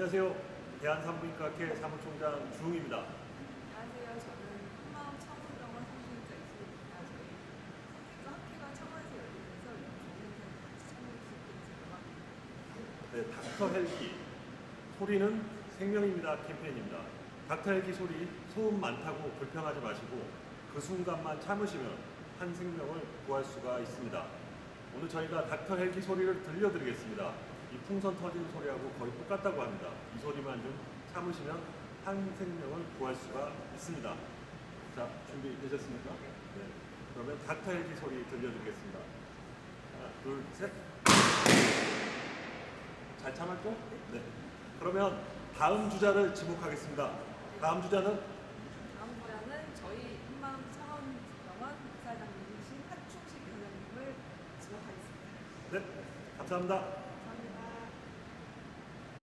안녕하세요. 대한산부인과학회 사무총장 주웅입니다. 안녕하세요. 저는 한마음 청운병원 성심자 이수입니다. 저희 성심자 학회가 청원에서 열리면서 이런 좋은 참여할 수 있게 돼서 네, 닥터 헬기 소리는 생명입니다 캠페인입니다. 닥터 헬기 소리 소음 많다고 불평하지 마시고 그 순간만 참으시면 한 생명을 구할 수가 있습니다. 오늘 저희가 닥터 헬기 소리를 들려드리겠습니다. 이 풍선 터지는 소리하고 거의 똑같다고 합니다. 이 소리만 좀 참으시면 한 생명을 구할 수가 있습니다. 자, 준비되셨습니까? 네. 그러면 닥터 헬기 소리 들려드리겠습니다. 하나, 둘, 셋. 잘 참았죠? 네. 그러면 다음 주자를 지목하겠습니다. 다음 주자는 다음 분야는 저희 한마음 청원병원 이사장님이신 한충식 의원님을 지목하겠습니다. 네, 감사합니다.